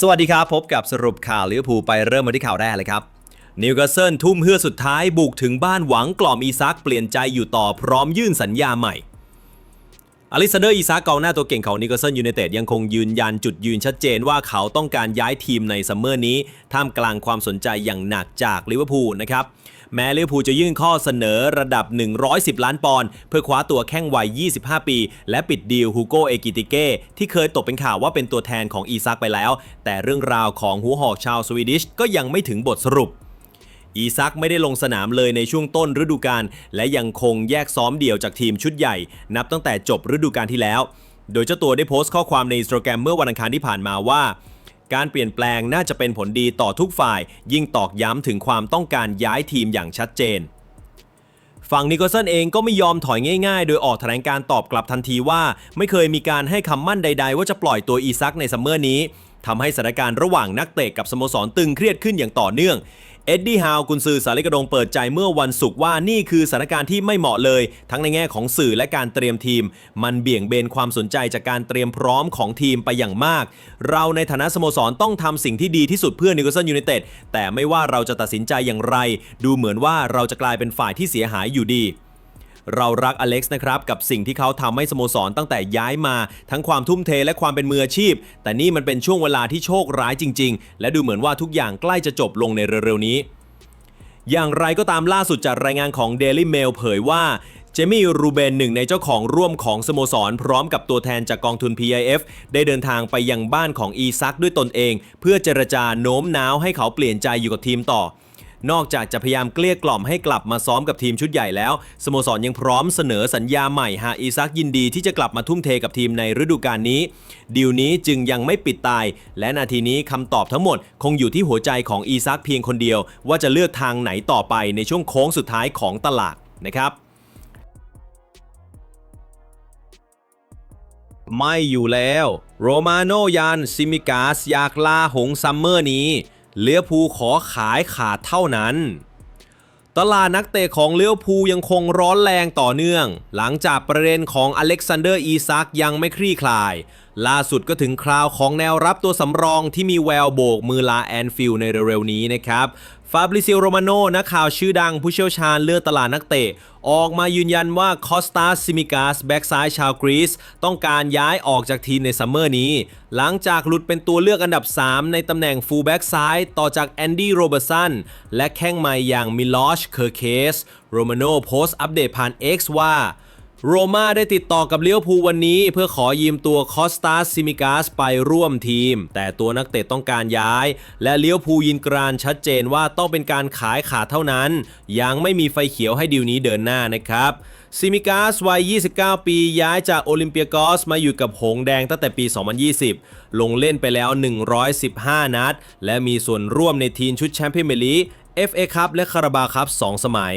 สวัสดีครับ พบกับสรุปข่าวลิเวอร์พูลไปเริ่มมาที่ข่าวแรกเลยครับ นิวคาสเซิลทุ่มเฮือสุดท้ายบุกถึงบ้านหวังกล่อมอีซักเปลี่ยนใจอยู่ต่อพร้อมยื่นสัญญาใหม่ อลิซาเดอร์อีซักกองหน้าตัวเก่งของนิวคาสเซิลยูไนเต็ดยังคงยืนยันจุดยืนชัดเจนว่าเขาต้องการย้ายทีมในซัมเมอร์นี้ ท่ามกลางความสนใจอย่างหนักจากลิเวอร์พูลนะครับ แม้ลิเวอร์พูลจะยื่นข้อเสนอระดับ 110 ล้านปอนด์เพื่อคว้าตัวแข้งวัย 25 ปี และปิดดีลฮูโกเอกิติเก้ที่เคยตกเป็นข่าวว่าเป็นตัวแทนของอีซักไปแล้ว แต่เรื่องราวของหัวหอกชาวสวีดิชก็ยังไม่ถึงบทสรุปอีซักไม่ได้ลงสนามเลยในช่วงต้นฤดูกาลและยังคงแยกซ้อมเดี่ยวจากทีมชุดใหญ่ นับตั้งแต่จบฤดูกาลที่แล้ว โดยเจ้าตัวได้โพสต์ข้อความในอินสตาแกรมเมื่อวันอังคารที่ผ่านมาว่า การเปลี่ยนแปลงน่าจะเป็นผลดีต่อทุกฝ่าย ยิ่งตอกย้ำถึงความต้องการย้ายทีมอย่างชัดเจน ฝั่งนิโคลสันเองก็ไม่ยอมถอยง่ายๆ โดยออกแถลงการตอบกลับทันทีว่า ไม่เคยมีการให้คำมั่นใด ๆ ว่าจะปล่อยตัวอีซักในซัมเมอร์นี้ทำให้สถานการณ์ระหว่างนักเตะกับสโมสรตึงเครียดขึ้นอย่างต่อเนื่อง เอ็ดดี้ฮาวกุนซือสาริกระดงเปิดใจเมื่อวันศุกร์ว่านี่คือสถานการณ์ที่ไม่เหมาะเลย ทั้งในแง่ของสื่อและการเตรียมทีม มันเบี่ยงเบนความสนใจจากการเตรียมพร้อมของทีมไปอย่างมาก เราในฐานะสโมสรต้องทำสิ่งที่ดีที่สุดเพื่อนิโคลสันยูไนเต็ดแต่ไม่ว่าเราจะตัดสินใจอย่างไร ดูเหมือนว่าเราจะกลายเป็นฝ่ายที่เสียหายอยู่ดี เรารักอเล็กซ์นะครับกับสิ่งที่เขาทำให้สโมสรตั้งแต่ย้ายมา ทั้งความทุ่มเทและความเป็นมืออาชีพ แต่นี่มันเป็นช่วงเวลาที่โชคร้ายจริง ๆ และดูเหมือนว่าทุกอย่างใกล้จะจบลงในเร็วๆนี้ อย่างไรก็ตามล่าสุดจากรายงานของ Daily Mail เผยว่าเจมี่รูเบนหนึ่งในเจ้าของร่วมของสโมสร พร้อมกับตัวแทนจากกองทุน PIF ได้เดินทางไปยังบ้านของอีซักด้วยตนเอง เพื่อเจรจาโน้มน้าวให้เขาเปลี่ยนใจอยู่กับทีมต่อ นอกจากจะพยายามเกลี้ยกล่อมให้กลับมาซ้อมกับทีมชุดใหญ่แล้ว สโมสรยังพร้อมเสนอสัญญาใหม่หากอีซักยินดีที่จะกลับมาทุ่มเทกับทีมในฤดูกาลนี้ ดีลนี้จึงยังไม่ปิดตาย และนาทีนี้คำตอบทั้งหมด คงอยู่ที่หัวใจของอีซักเพียงคนเดียว ว่าจะเลือกทางไหนต่อไปในช่วงโค้งสุดท้ายของตลาดนะครับไม่อยู่แล้ว โรมาโนยานซิมิกาสอยากลาหงซัมเมอร์นี้ เลี้ยวภูขอขายขาดเท่านั้น ตลาดนักเตะของเลี้ยวภูยังคงร้อนแรงต่อเนื่อง หลังจากประเด็นของอเล็กซานเดอร์อีซักยังไม่คลี่คลาย ล่าสุดก็ถึงคราวของแนวรับตัวสำรองที่มีแววโบกมือลาแอนฟิลในเร็วๆนี้นะครับฟาบริซิโรมาโนนักข่าวชื่อดังผู้เชี่ยวชาญเรื่องตลาดนักเตะ ออกมายืนยันว่าคอสตาซิมิกาสแบ็กซ้ายชาวกรีซต้องการย้ายออกจากทีมในซัมเมอร์นี้ หลังจากหลุดเป็นตัวเลือกอันดับ 3 ในตำแหน่งฟูลแบ็กซ้ายต่อจากแอนดี้โรเบอร์สันและแข้งใหม่อย่างมิลอชเคอร์เคสโรมาโนโพสต์อัปเดตผ่าน X ว่า โรม่าได้ติดต่อกับเลี้ยวภูวันนี้ เพื่อขอยืมตัวคอสตาซิมิกาสไปร่วมทีม แต่ตัวนักเตะต้องการย้าย และเลี้ยวภูยินกรานชัดเจนว่าต้องเป็นการขายขาดเท่านั้น ยังไม่มีไฟเขียวให้ดีลนี้เดินหน้านะครับซิมิกาสวัย 29 ปีย้ายจากโอลิมเปียกอสมาอยู่กับหงแดงตั้งแต่ปี 2020 ลงเล่นไปแล้ว 115 นัด และมีส่วนร่วมในทีมชุดแชมเปี้ยนลีก FA คัพและคาราบาคัพ2สมัย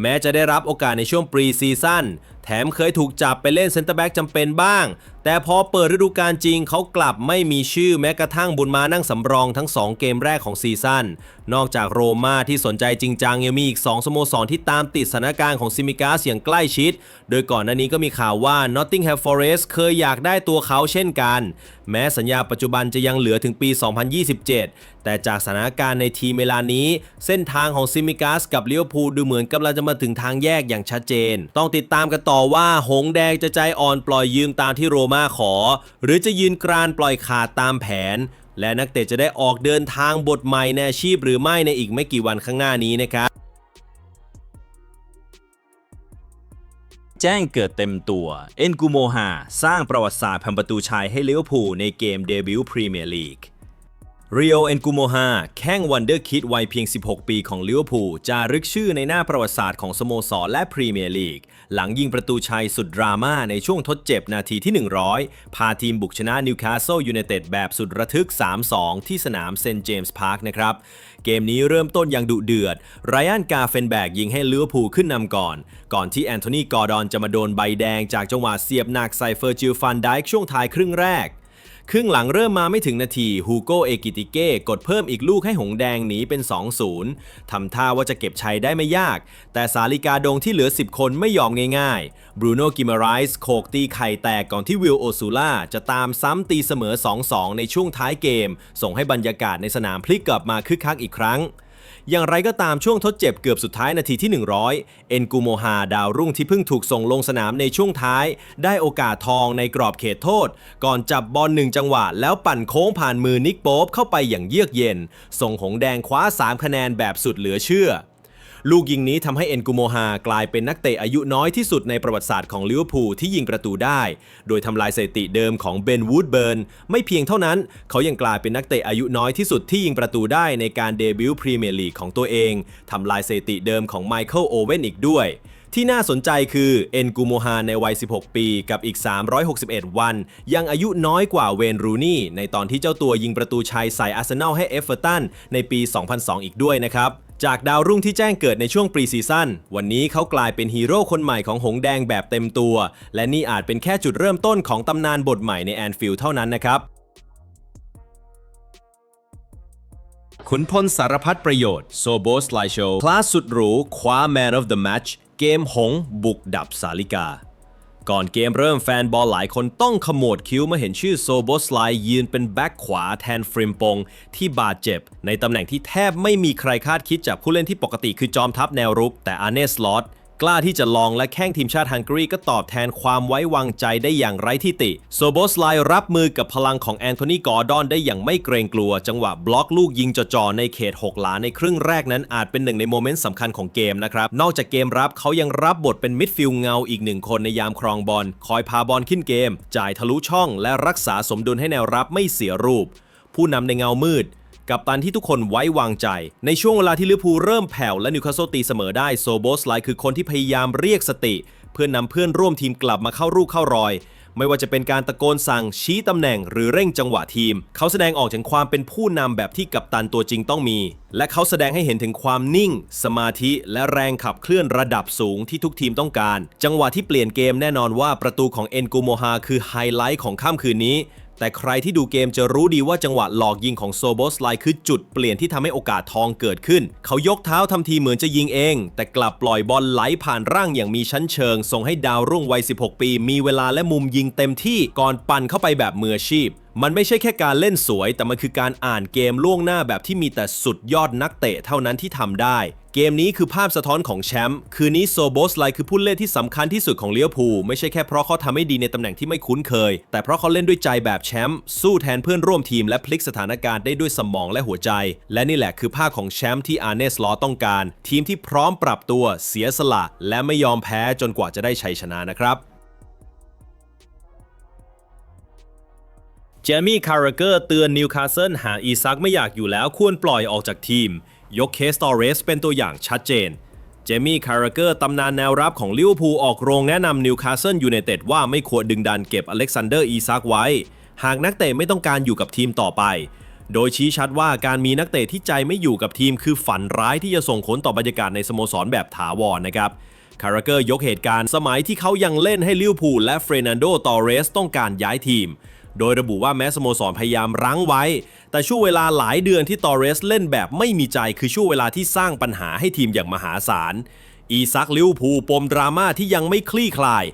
แม้จะได้รับโอกาสในช่วงปรีซีซั่น แถมเคยถูกจับไปเล่นเซนเตอร์แบ็กจำเป็นบ้าง แต่พอเปิดฤดูกาลจริงเขากลับไม่มีชื่อแม้กระทั่งบุญมานั่งสำรองทั้ง 2 เกมแรกของซีซั่น นอกจากโรม่าที่สนใจจริงจังยังมีอีก 2 สโมสรที่ตามติดสถานการณ์ของซิมิกาสอย่างใกล้ชิด โดยก่อนหน้านี้ก็มีข่าวว่า Nottingham Forest เคยอยากได้ตัวเขาเช่นกัน แม้สัญญาปัจจุบันจะยังเหลือถึงปี 2027 แต่จากสถานการณ์ในทีมเวลานี้ เส้นทางของซิมิกาสกับเลี้ยวภูลดูเหมือนกำลังจะมาถึงทางแยกอย่างชัดเจน ต้องติดตามกันต่อว่าหงแดงจะใจอ่อนปล่อยยืมตามที่โรม่าขอ หรือจะยืนกรานปล่อยขาดตามแผน และนักเตะจะได้ออกเดินทางบทใหม่ในอาชีพหรือไม่ในอีกไม่กี่วันข้างหน้านี้นะครับแจ้งเกิดเต็มตัว เอ็นกูโมฮาสร้างประวัติศาสตร์พันประตูชัยให้เลิเวอร์พูลในเกมเดบิวต์พรีเมียร์ลีก เรีโอเอนกูโมฮาแข้งวันเดอร์คิดวัยเพียง 16 ปีของลิเวอร์พูลจะรึกชื่อในหน้าประวัติศาสตร์ของสโมสรและพรีเมียร์ลีก หลังยิงประตูชัยสุดดราม่าในช่วงทดเจ็บนาทีที่ 100 พาทีมบุกชนะนิวคาสเซิลยูไนเต็ดแบบสุดระทึก 3-2 ที่สนามเซนต์เจมส์พาร์คนะครับ เกมนี้เริ่มต้นอย่างดุเดือด ไรอันกาเฟนแบกยิงให้ลิเวอร์พูลขึ้นนำก่อน ก่อนที่แอนโทนีกอร์ดอนจะมาโดนใบแดงจากจังหวะเสียบหนักใส่เฟอร์จิลฟันไดค์ช่วงท้ายครึ่งแรก ครึ่งหลังเริ่มมาไม่ถึงนาทีฮูโกเอกิติเก้กดเพิ่มอีกลูกให้หงแดงหนีเป็น 2-0ทำท่าว่าจะเก็บชัยได้ไม่ยาก แต่สาลิกาดงที่เหลือ 10 คนไม่ยอมง่ายๆบรูโน่กิมาไรส์โขกตีไข่แตกก่อนที่วิลโอซูล่าจะตามซ้ำตีเสมอ 2-2 ในช่วงท้ายเกม ส่งให้บรรยากาศในสนามพลิกกลับมาคึกคักอีกครั้ง อย่างไรก็ตามช่วงทดเจ็บเกือบสุดท้ายนาทีที่ 100 เอ็นกูโมฮาดาวรุ่งที่เพิ่งถูกส่งลงสนามในช่วงท้าย ได้โอกาสทองในกรอบเขตโทษ ก่อนจับบอลหนึ่งจังหวะ แล้วปั่นโค้งผ่านมือนิกโป๊บเข้าไปอย่างเยือกเย็น ส่งหงแดงคว้า 3 คะแนนแบบสุดเหลือเชื่อ ลูกยิงนี้ทำให้เอ็นกูโมฮากลายเป็นนักเตะอายุน้อยที่สุดในประวัติศาสตร์ของลิเวอร์พูลที่ยิงประตูได้ โดยทำลายสถิติเดิมของเบนวูดเบิร์นไม่เพียงเท่านั้น เขายังกลายเป็นนักเตะอายุน้อยที่สุดที่ยิงประตูได้ในการเดบิวต์พรีเมียร์ลีกของตัวเองทำลายสถิติเดิมของไมเคิลโอเว่นอีกด้วย ที่น่าสนใจคือเอ็นกูโมฮาในวัย 16 ปีกับอีก 361 วัน ยังอายุน้อยกว่าเวนรูนี่ ในตอนที่เจ้าตัวยิงประตูชัยใส่อาร์เซนอลให้เอฟเวอร์ตันในปี 2002 อีกด้วยนะครับจากดาวรุ่งที่แจ้งเกิดในช่วงปรีซีซั่น วันนี้เขากลายเป็นฮีโร่คนใหม่ของหงแดงแบบเต็มตัว และนี่อาจเป็นแค่จุดเริ่มต้นของตำนานบทใหม่ในแอนฟิลด์เท่านั้นนะครับ ขุนพลสารพัดประโยชน์ โซโบสไลโชคลาสสุดหรูคว้า Man of the Match เกมหงบุกดับสาลิกา ก่อนเกมเริ่มแฟนบอลหลายคนต้องขมวดคิ้วเมื่อเห็นชื่อโซโบสไลยืนเป็นแบ็กขวาแทนฟริมปงที่บาดเจ็บ ในตำแหน่งที่แทบไม่มีใครคาดคิดจากผู้เล่นที่ปกติคือจอมทัพแนวรุก แต่อาเนสลอต กล้าที่จะลองและแข้งทีมชาติฮังการีก็ตอบแทนความไว้วางใจได้อย่างไร้ที่ติ โซโบสไลรับมือกับพลังของแอนโทนีกอร์ดอนได้อย่างไม่เกรงกลัว จังหวะบล็อกลูกยิงจ่อๆในเขต 6 หลาในครึ่งแรกนั้นอาจเป็นหนึ่งในโมเมนต์สำคัญของเกมนะครับ นอกจากเกมรับเขายังรับบทเป็นมิดฟิลด์เงาอีกหนึ่งคนในยามครองบอลคอยพาบอลขึ้นเกม จ่ายทะลุช่อง และรักษาสมดุลให้แนวรับไม่เสียรูป ผู้นำในเงามืด กับตันที่ทุกคนไว้วางใจ ในช่วงเวลาที่ลิเวอร์พูลเริ่มแผ่วและนิวคาสเซิลตีเสมอได้โซโบสไลคือคนที่พยายามเรียกสติ เพื่อนนำเพื่อนร่วมทีมกลับมาเข้ารูปเข้ารอย ไม่ว่าจะเป็นการตะโกนสั่งชี้ตำแหน่งหรือเร่งจังหวะทีม เขาแสดงออกถึงความเป็นผู้นำแบบที่กัปตันตัวจริงต้องมี และเขาแสดงให้เห็นถึงความนิ่ง สมาธิ และแรงขับเคลื่อนระดับสูงที่ทุกทีมต้องการ จังหวะที่เปลี่ยนเกมแน่นอนว่าประตูของเอ็นกูโมฮาคือไฮไลท์ของค่ำคืนนี้ แต่ใครที่ดูเกมจะรู้ดีว่าจังหวะหลอกยิงของโซโบสไลคือจุดเปลี่ยนที่ทำให้โอกาสทองเกิดขึ้น เขายกเท้าทำทีเหมือนจะยิงเอง แต่กลับปล่อยบอลไหลผ่านร่างอย่างมีชั้นเชิง ส่งให้ดาวรุ่งวัย 16 ปี มีเวลาและมุมยิงเต็มที่ก่อนปั่นเข้าไปแบบมืออาชีพมันไม่ใช่แค่การเล่นสวย แต่มันคือการอ่านเกมล่วงหน้าแบบที่มีแต่สุดยอดนักเตะเท่านั้นที่ทำได้ เกมนี้คือภาพสะท้อนของแชมป์ คืนนี้โซโบสไลคือผู้เล่นที่สำคัญที่สุดของเลี้ยวภูไม่ใช่แค่เพราะเขาทำให้ดีในตำแหน่งที่ไม่คุ้นเคย แต่เพราะเขาเล่นด้วยใจแบบแชมป์ สู้แทนเพื่อนร่วมทีมและพลิกสถานการณ์ได้ด้วยสมองและหัวใจ และนี่แหละคือภาพของแชมป์ที่อาร์เนสลอต้องการ ทีมที่พร้อมปรับตัว เสียสละ และไม่ยอมแพ้จนกว่าจะได้ชัยชนะนะครับเจมี่คาร์เกอร์เตือนนิวคาสเซิลหาอีซักไม่อยากอยู่แล้วควรปล่อยออกจากทีม ยกเคสตอเรสเป็นตัวอย่างชัดเจน เจมี่คาร์เกอร์ตำนานแนวรับของลิเวอร์พูลออกโรงแนะนำนิวคาสเซิลยูไนเต็ดว่าไม่ควรดึงดันเก็บอเล็กซานเดอร์อีซักไว้ หากนักเตะไม่ต้องการอยู่กับทีมต่อไป โดยชี้ชัดว่าการมีนักเตะที่ใจไม่อยู่กับทีมคือฝันร้ายที่จะส่งผลต่อบรรยากาศในสโมสรแบบถาวรนะครับคาร์เกอร์ยกเหตุการณ์สมัยที่เขายังเล่นให้ลิเวอร์พูลและเฟรนันโดตอเรสต้องการย้ายทีม โดยระบุว่าแม้สโมสรพยายามรั้งไว้ แต่ช่วงเวลาหลายเดือนที่ตอเรสเล่นแบบไม่มีใจคือช่วงเวลาที่สร้างปัญหาให้ทีมอย่างมหาศาล อีซักลิวพูปมดราม่าที่ยังไม่คลี่คลาย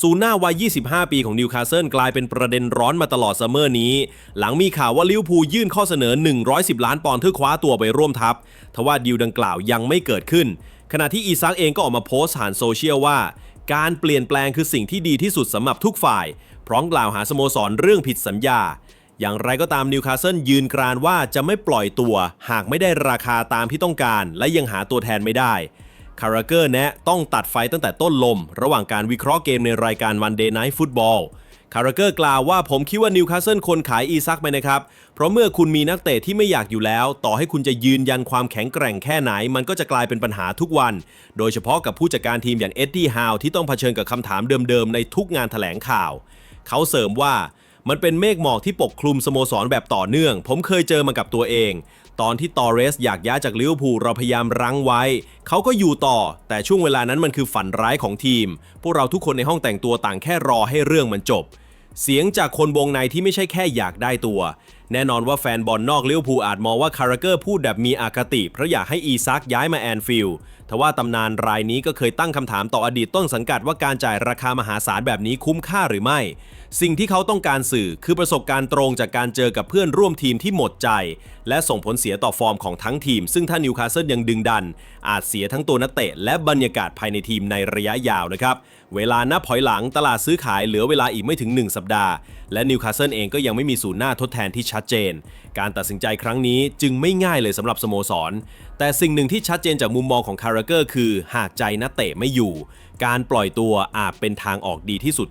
ซูน่าวัย 25 ปีของนิวคาสเซิลกลายเป็นประเด็นร้อนมาตลอดซัมเมอร์นี้ หลังมีข่าวว่าลิวพูยื่นข้อเสนอ 110 ล้านปอนด์เพื่อคว้าตัวไปร่วมทัพ ทว่าดีลดังกล่าวยังไม่เกิดขึ้น ขณะที่อีซักเองก็ออกมาโพสต์ผ่านโซเชียลว่าการเปลี่ยนแปลงคือสิ่งที่ดีที่สุดสำหรับทุกฝ่าย พร้อมกล่าวหาสโมสรเรื่องผิดสัญญา อย่างไรก็ตามนิวคาสเซิลยืนกรานว่าจะไม่ปล่อยตัว หากไม่ได้ราคาตามที่ต้องการ และยังหาตัวแทนไม่ได้คาราเกอร์แนะต้องตัดไฟตั้งแต่ต้นลม ระหว่างการวิเคราะห์เกมในรายการ Monday Night Football คาราเกอร์กล่าวว่าผมคิดว่านิวคาสเซิลคนขายอีซักไปนะครับ เพราะเมื่อคุณมีนักเตะที่ไม่อยากอยู่แล้ว ต่อให้คุณจะยืนยันความแข็งแกร่งแค่ไหน มันก็จะกลายเป็นปัญหาทุกวัน โดยเฉพาะกับผู้จัดการทีมอย่างเอ็ดดี้ฮาวที่ต้องเผชิญกับคำถามเดิมๆ ในทุกงานแถลงข่าว เขาเสริมว่ามันเป็นเมฆหมอกที่ปกคลุมสโมสรแบบต่อเนื่อง ผมเคยเจอมากับตัวเอง ตอนที่ตอเรสอยากย้ายจากลิเวอร์พูลเราพยายามรั้งไว้ เขาก็อยู่ต่อ แต่ช่วงเวลานั้นมันคือฝันร้ายของทีม พวกเราทุกคนในห้องแต่งตัวต่างแค่รอให้เรื่องมันจบ เสียงจากคนวงในที่ไม่ใช่แค่อยากได้ตัว แน่นอนว่าแฟนบอลนอกลิเวอร์พูลอาจมองว่าคาราเกอร์พูดแบบมีอคติเพราะอยากให้อีซักย้ายมาแอนฟิลด์ทว่าตำนานรายนี้ก็เคยตั้งคำถามต่ออดีตต้นสังกัดว่าการจ่ายราคามหาศาลแบบนี้คุ้มค่าหรือไม่ สิ่งที่เขาต้องการสื่อคือประสบการณ์ตรงจากการเจอกับเพื่อนร่วมทีมที่หมดใจ และส่งผลเสียต่อฟอร์มของทั้งทีม ซึ่งถ้านิวคาสเซิลยังดึงดัน อาจเสียทั้งตัวนักเตะและบรรยากาศภายในทีมในระยะยาวนะครับเวลานับถอยหลังตลาดซื้อขายเหลือเวลาอีกไม่ถึง 1 สัปดาห์ และนิวคาสเซิลเองก็ยังไม่มีศูนย์หน้าทดแทนที่ชัดเจน การตัดสินใจครั้งนี้จึงไม่ง่ายเลยสำหรับสโมสรแต่สิ่งหนึ่งที่ชัดเจนจากมุมมองของคาราเกอร์คือ หากใจนักเตะไม่อยู่ การปล่อยตัวอาจเป็นทางออกดีที่สุด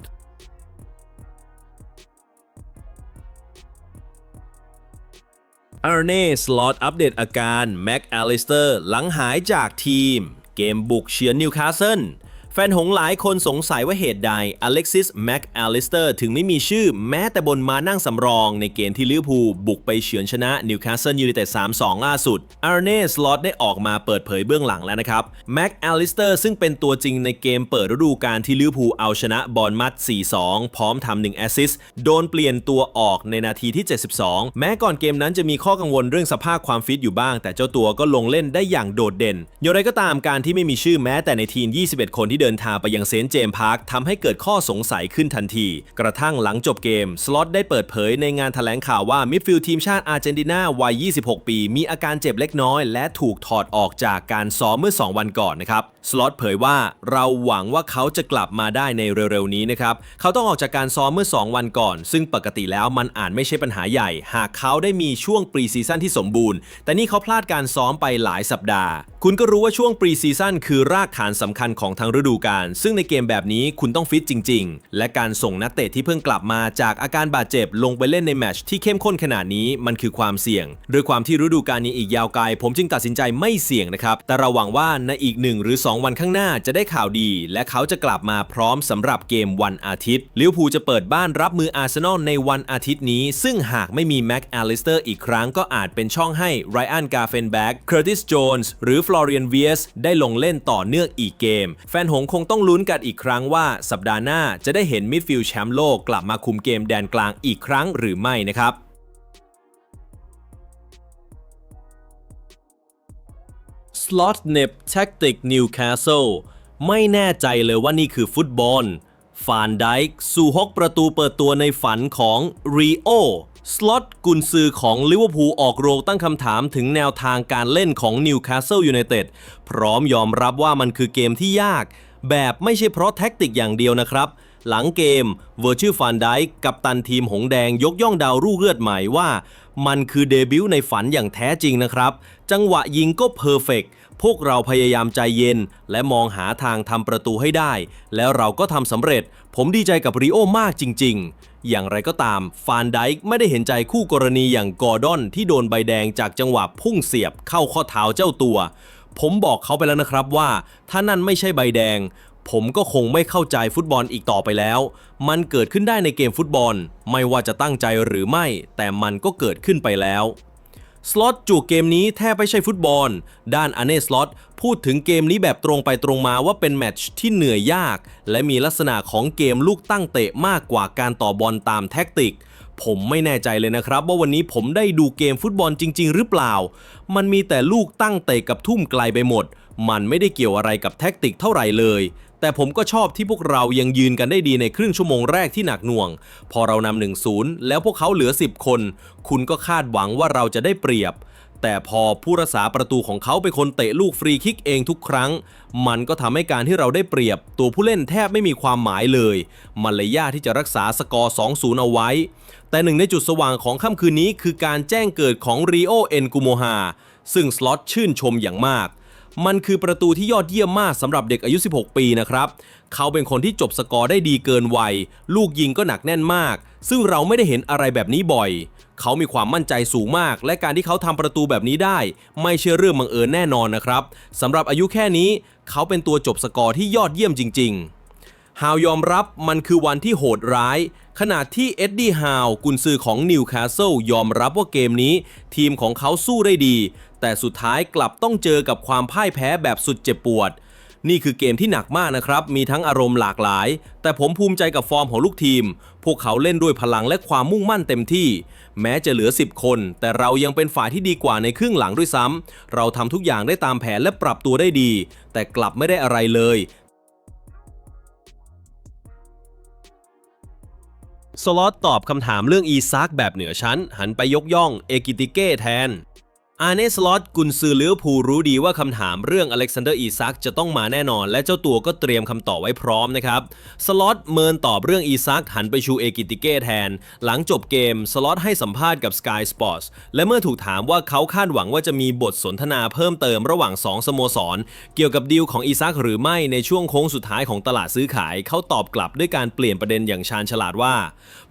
อาร์เน่สล็อตอัปเดตอาการแม็กอลิสเตอร์หลังหายจากทีม เกมบุกเชือนนิวคาสเซิล แฟนหงหลายคนสงสัยว่าเหตุใดอเล็กซิสแม็กอลิสเตอร์ถึงไม่มีชื่อแม้แต่บนมานั่งสำรองในเกมที่ลิเวอร์พูลบุกไปเฉือนชนะนิวคาสเซิลยูไนเต็ด 3-2 ล่าสุดอาร์เน่สล็อตได้ออกมาเปิดเผยเบื้องหลังแล้วนะครับแม็กอลิสเตอร์ซึ่งเป็นตัวจริงในเกมเปิดฤดูกาลที่ลิเวอร์พูลเอาชนะบอลมัด 4-2 พร้อมทำหนึ่งแอสซิสโดนเปลี่ยนตัวออกในนาทีที่ 72 แม้ก่อนเกมนั้นจะมีข้อกังวลเรื่องสภาพความฟิตอยู่บ้าง แต่เจ้าตัวก็ลงเล่นได้อย่างโดดเด่นอย่างไรก็ตามการที่ไม่มีชื่อแม้แต่ในทีม 21 คนที่เดินทางไปยังเซนต์เจมส์พาร์คทำให้เกิดข้อสงสัยขึ้นทันที กระทั่งหลังจบเกม สล็อตได้เปิดเผยในงานแถลงข่าวว่ามิดฟิลด์ทีมชาติอาร์เจนตินาวัย 26 ปี มีอาการเจ็บเล็กน้อย และถูกถอดออกจากการซ้อมเมื่อ 2 วันก่อนนะครับสล็อตเผยว่าเราหวังว่าเขาจะกลับมาได้ในเร็วๆนี้นะครับ เขาต้องออกจากการซ้อมเมื่อ 2 วันก่อน ซึ่งปกติแล้วมันอาจไม่ใช่ปัญหาใหญ่ หากเขาได้มีช่วงปรีซีซั่นที่สมบูรณ์ แต่นี่เขาพลาดการซ้อมไปหลายสัปดาห์ คุณก็รู้ว่าช่วงปรีซีซั่นคือรากฐานสำคัญของทั้งฤดูกาลซึ่งในเกมแบบนี้คุณต้องฟิตจริง ๆ และการส่งนักเตะที่เพิ่งกลับมาจากอาการบาดเจ็บลงไปเล่นในแมตช์ที่เข้มข้นขนาดนี้มันคือความเสี่ยงด้วยความที่ฤดูกาลนี้อีกยาวไกล ผมจึงตัดสินใจไม่เสี่ยงนะครับ แต่เราหวังว่าในอีกหนึ่งหรือ 2 วันข้างหน้าจะได้ข่าวดี และเขาจะกลับมาพร้อมสำหรับเกมวันอาทิตย์ลิเวอร์พูลจะเปิดบ้านรับมืออาร์เซนอลในวันอาทิตย์นี้ ซึ่งหากไม่มีแม็กอลิสเตอร์อีกครั้งก็อาจเป็นช่องให้ไรอันกาเฟนแบ็กเคอร์ติสโจนส์หรือฟลอเรียนเวียสได้ลงเล่นต่อเนื่องอีกเกม แฟนหงคงต้องลุ้นกันอีกครั้งว่าสัปดาห์หน้าจะได้เห็นมิดฟิลด์แชมป์โลกกลับมาคุมเกมแดนกลางอีกครั้งหรือไม่นะครับสล็อตเน็บแท็กติกนิวคาสเซิลไม่แน่ใจเลยว่านี่คือฟุตบอลฟานไดค์สู่ฮกประตูเปิดตัวในฝันของรีโอ สล็อตกุนซือของลิเวอร์พูลออกโรงตั้งคำถามถึงแนวทางการเล่นของนิวคาสเซิลยูไนเต็ดพร้อมยอมรับว่ามันคือเกมที่ยาก แบบไม่ใช่เพราะแท็กติกอย่างเดียวนะครับ หลังเกมเวอร์ชิลฟานไดกับตันทีมหงแดงยกย่องดาวรุ่งเลือดใหม่ว่า มันคือเดบิวต์ในฝันอย่างแท้จริงนะครับ จังหวะยิงก็เพอร์เฟกพวกเราพยายามใจเย็น และมองหาทางทำประตูให้ได้ แล้วเราก็ทำสำเร็จ ผมดีใจกับริโอมากจริง ๆ อย่างไรก็ตาม ฟานไดค์ไม่ได้เห็นใจคู่กรณีอย่างกอร์ดอนที่โดนใบแดงจากจังหวะพุ่งเสียบเข้าข้อเท้าเจ้าตัว ผมบอกเขาไปแล้วนะครับว่า ถ้านั่นไม่ใช่ใบแดง ผมก็คงไม่เข้าใจฟุตบอลอีกต่อไปแล้ว มันเกิดขึ้นได้ในเกมฟุตบอล ไม่ว่าจะตั้งใจหรือไม่ แต่มันก็เกิดขึ้นไปแล้ว สล็อตจูเกมนี้แทบไม่ใช่ฟุตบอล ด้านอเนสล็อตพูดถึงเกมนี้แบบตรงไปตรงมาว่าเป็นแมตช์ที่เหนื่อยยาก และมีลักษณะของเกมลูกตั้งเตะมากกว่าการต่อบอลตามแท็กติก ผมไม่แน่ใจเลยนะครับ ว่าวันนี้ผมได้ดูเกมฟุตบอลจริง ๆ หรือเปล่า มันมีแต่ลูกตั้งเตะกับทุ่มไกลไปหมด มันไม่ได้เกี่ยวอะไรกับแท็กติกเท่าไหร่เลย แต่ผมก็ชอบที่พวกเรายังยืนกันได้ดีในครึ่งชั่วโมงแรกที่หนักหน่วง พอเรานำหนึ่งศูนย์แล้วพวกเขาเหลือ 10 คน คุณก็คาดหวังว่าเราจะได้เปรียบ แต่พอผู้รักษาประตูของเขาเป็นคนเตะลูกฟรีคิกเองทุกครั้ง มันก็ทำให้การที่เราได้เปรียบ ตัวผู้เล่นแทบไม่มีความหมายเลย มันเลยยากที่จะรักษาสกอร์ 2-0 เอาไว้ แต่หนึ่งในจุดสว่างของค่ำคืนนี้คือการแจ้งเกิดของรีโอเอ็นกูโมฮาซึ่งสล็อตชื่นชมอย่างมาก มันคือประตูที่ยอดเยี่ยมมากสำหรับเด็กอายุ 16 ปีนะครับ เขาเป็นคนที่จบสกอร์ได้ดีเกินวัย ลูกยิงก็หนักแน่นมาก ซึ่งเราไม่ได้เห็นอะไรแบบนี้บ่อย เขามีความมั่นใจสูงมาก และการที่เขาทำประตูแบบนี้ได้ ไม่เชื่อเรื่องบังเอิญแน่นอนนะครับสำหรับอายุแค่นี้ เขาเป็นตัวจบสกอร์ที่ยอดเยี่ยมจริง ๆ ฮาวยอมรับมันคือวันที่โหดร้าย ขณะที่เอ็ดดี้ฮาวกุนซือของนิวคาสเซิลยอมรับว่าเกมนี้ ทีมของเขาสู้ได้ดี แต่สุดท้ายกลับต้องเจอกับความพ่ายแพ้แบบสุดเจ็บปวด นี่คือเกมที่หนักมากนะครับ มีทั้งอารมณ์หลากหลาย แต่ผมภูมิใจกับฟอร์มของลูกทีม พวกเขาเล่นด้วยพลังและความมุ่งมั่นเต็มที่ แม้จะเหลือ 10 คน แต่เรายังเป็นฝ่ายที่ดีกว่าในครึ่งหลังด้วยซ้ำเราทำทุกอย่างได้ตามแผนและปรับตัวได้ดี แต่กลับไม่ได้อะไรเลย สล็อตตอบคำถามเรื่องอีซักแบบเหนือชั้น หันไปยกย่องเอกิติเก้แทน อาร์เนสล็อตกุนซือเลิเวอร์พูลรู้ดีว่าคำถามเรื่องอเล็กซานเดอร์อีซักจะต้องมาแน่นอน และเจ้าตัวก็เตรียมคำตอบไว้พร้อมนะครับ สล็อตเมินตอบเรื่องอีซักหันไปชูเอกิติเก้แทน หลังจบเกม สล็อตให้สัมภาษณ์กับ Sky Sports และเมื่อถูกถามว่าเขาคาดหวังว่าจะมีบทสนทนาเพิ่มเติมระหว่าง 2 สโมสร เกี่ยวกับดีลของอีซักหรือไม่ในช่วงโค้งสุดท้ายของตลาดซื้อขายเขาตอบกลับด้วยการเปลี่ยนประเด็นอย่างชาญฉลาดว่า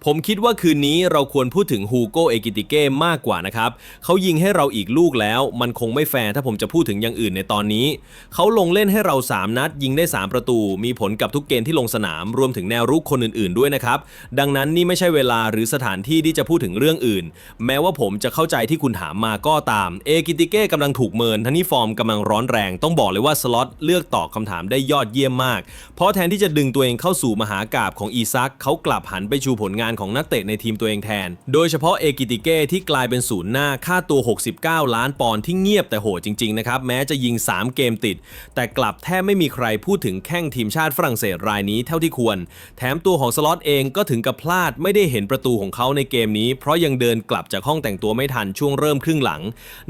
ผมคิดว่าคืนนี้เราควรพูดถึงฮูโกเอกิติเก้มากกว่านะครับ เขายิงให้เราอีกลูกแล้ว มันคงไม่แฟร์ถ้าผมจะพูดถึงอย่างอื่นในตอนนี้ เขาลงเล่นให้เรา 3 นัด ยิงได้ 3 ประตู มีผลกับทุกเกมที่ลงสนาม รวมถึงแนวรุกคนอื่นๆด้วยนะครับ ดังนั้นนี่ไม่ใช่เวลาหรือสถานที่ที่จะพูดถึงเรื่องอื่น แม้ว่าผมจะเข้าใจที่คุณถามมาก็ตาม เอกิติเก้กำลังถูกเมินทั้งนี้ฟอร์มกำลังร้อนแรง ต้องบอกเลยว่าสล็อตเลือกตอบคำถามได้ยอดเยี่ยมมาก เพราะแทนที่จะดึงตัวเองเข้าสู่มหากาบของอีซักเขากลับหันไปชูผลงานของนักเตะในทีมตัวเองแทน โดยเฉพาะเอกิติเก้ที่กลายเป็นศูนย์หน้าค่าตัว 69 ล้านปอนด์ที่เงียบแต่โหดจริงๆนะครับแม้จะยิง 3 เกมติด แต่กลับแทบไม่มีใครพูดถึงแข้งทีมชาติฝรั่งเศสรายนี้เท่าที่ควร แถมตัวของสล็อตเองก็ถึงกับพลาดไม่ได้เห็นประตูของเขาในเกมนี้ เพราะยังเดินกลับจากห้องแต่งตัวไม่ทันช่วงเริ่มครึ่งหลัง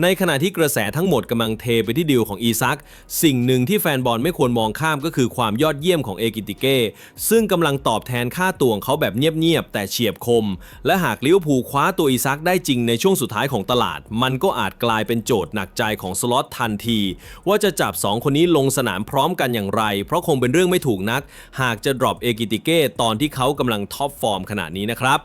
ในขณะที่กระแสทั้งหมดกำลังเทไปที่ดิวของอีซัก สิ่งหนึ่งที่แฟนบอลไม่ควรมองข้ามก็คือความยอดเยี่ยมของเอกิติเก้ซึ่งกำลังตอบแทนค่าตัวของเขาแบบเงียบๆแต่เฉียบคม และหากลิเวอร์พูลคว้าตัวอีซักได้จริงในช่วงสุดท้ายของตลาด มันก็อาจกลายเป็นโจทย์หนักใจของสล็อตทันที ว่าจะจับ 2 คนนี้ลงสนามพร้อมกันอย่างไร เพราะคงเป็นเรื่องไม่ถูกนัก หากจะดรอปเอกิติเก้ตอนที่เขากำลังท็อปฟอร์มขณะนี้นะครับ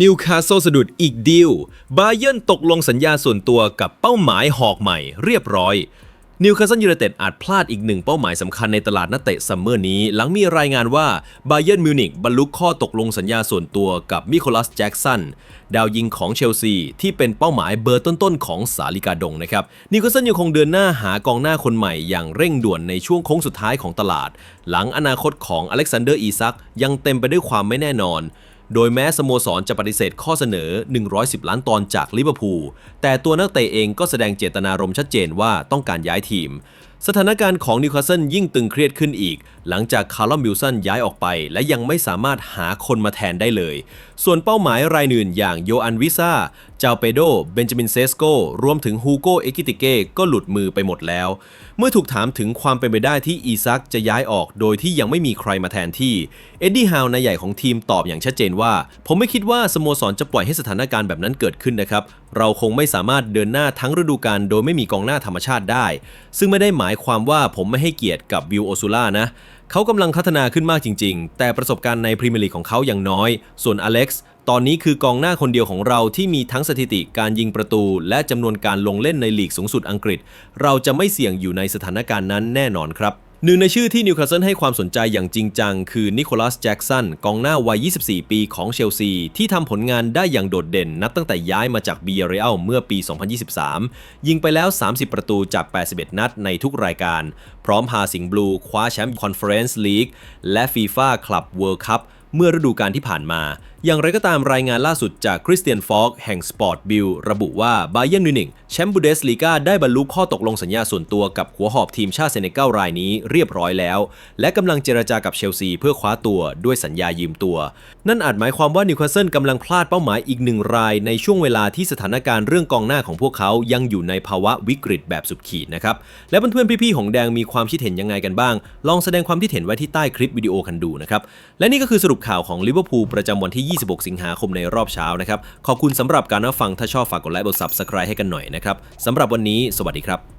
นิวคาสเซิลสะดุดอีกดีลบาเยิร์นตกลงสัญญาส่วนตัวกับเป้าหมายหอกใหม่เรียบร้อย นิวคาสเซิลยูไนเต็ดอาจพลาดอีกหนึ่งเป้าหมายสำคัญในตลาดนักเตะซัมเมอร์นี้ หลังมีรายงานว่าบาเยิร์นมิวนิกบรรลุข้อตกลงสัญญาส่วนตัวกับมิโคลัสแจ็กสันดาวยิงของเชลซี ที่เป็นเป้าหมายเบอร์ต้นๆของสาลิกาดงนะครับนิวคาสเซิลยังคงเดินหน้าหากองหน้าคนใหม่อย่างเร่งด่วนในช่วงโค้งสุดท้ายของตลาด หลังอนาคตของอเล็กซานเดอร์อีซักยังเต็มไปด้วยความไม่แน่นอน โดยแม้สโมสรจะปฏิเสธข้อเสนอ 110 ล้านตอนจากลิเวอร์พูล แต่ตัวนักเตะเองก็แสดงเจตนารมณ์ชัดเจนว่าต้องการย้ายทีม สถานการณ์ของนิวคาสเซิลยิ่งตึงเครียดขึ้นอีก หลังจากคาร์ลมิลสันย้ายออกไป และยังไม่สามารถหาคนมาแทนได้เลย ส่วนเป้าหมายรายหนึ่งอย่างโยอันวิซ่า เจาเปโด เบนจามินเซสโก รวมถึงฮูโก เอกิติเก้ก็หลุดมือไปหมดแล้ว เมื่อถูกถามถึงความเป็นไปได้ที่อีซักจะย้ายออกโดยที่ยังไม่มีใครมาแทนที่ เอ็ดดี้ฮาวนายใหญ่ของทีมตอบอย่างชัดเจนว่า ผมไม่คิดว่าสโมสรจะปล่อยให้สถานการณ์แบบนั้นเกิดขึ้นนะครับ เราคงไม่สามารถเดินหน้าทั้งฤดูกาลโดยไม่มีกองหน้าธรรมชาติได้ ซึ่งไม่ได้หมายความว่าผมไม่ให้เกียรติกับวิวโอซูล่านะเขากำลังพัฒนาขึ้นมากจริง ๆ แต่ประสบการณ์ในพรีเมียร์ลีกของเขายังน้อย ส่วนอเล็กซ์ ตอนนี้คือกองหน้าคนเดียวของเราที่มีทั้งสถิติการยิงประตู และจำนวนการลงเล่นในลีกสูงสุดอังกฤษ เราจะไม่เสี่ยงอยู่ในสถานการณ์นั้นแน่นอนครับหนึ่งในชื่อที่นิวคาสเซิลให้ความสนใจอย่างจริงจัง คือนิโคลัสแจ็กสันกองหน้าวัย 24 ปีของเชลซี ที่ทำผลงานได้อย่างโดดเด่น นับตั้งแต่ย้ายมาจากบีเรอัลเมื่อปี 2023 ยิงไปแล้ว 30 ประตูจาก 81 นัดในทุกรายการ พร้อมพาสิงห์บลูคว้าแชมป์คอนเฟอเรนซ์ลีกและฟีฟ่าคลับเวิลด์คัพเมื่อฤดูกาลที่ผ่านมาอย่างไรก็ตามรายงานล่าสุดจากคริสเตียนฟอกแห่งสปอร์ตบิลระบุว่าบาเย r n นมิวนิกแชมป์บูเดสลีกาได้บรรลุข้อตกลงสัญญาส่วนตัวกับหัวหอบทีมชาติเซเนกัลรายนี้เรียบร้อยแล้ว และกำลังเจรจากับเชลซีเพื่อคว้าตัวด้วยสัญญายืมตัว นั่นอาจหมายความว่านิวคาสเซิลกำลังพลาดเป้าหมายอีกหนึ่งราย ในช่วงเวลาที่สถานการณ์เรื่องกองหน้าของพวกเขายังอยู่ในภาวะวิกฤตแบบสุดขีดนะครับและเพื่อนๆพี่ๆของแดงมีความคิดเห็นยังไงกันบ้าง ลองแสดงความคิดเห็นไว้ที่ใต้คลิปวิดีโอกันดูนะครับและนี่ก็คือสรุปข่าวของลิเวอร์พูลประจำวันที่26 สิงหาคมในรอบเช้านะครับ ขอบคุณสำหรับการรับฟัง ถ้าชอบฝากกดไลค์กด Subscribe ให้กันหน่อยนะครับสำหรับวันนี้ สวัสดีครับ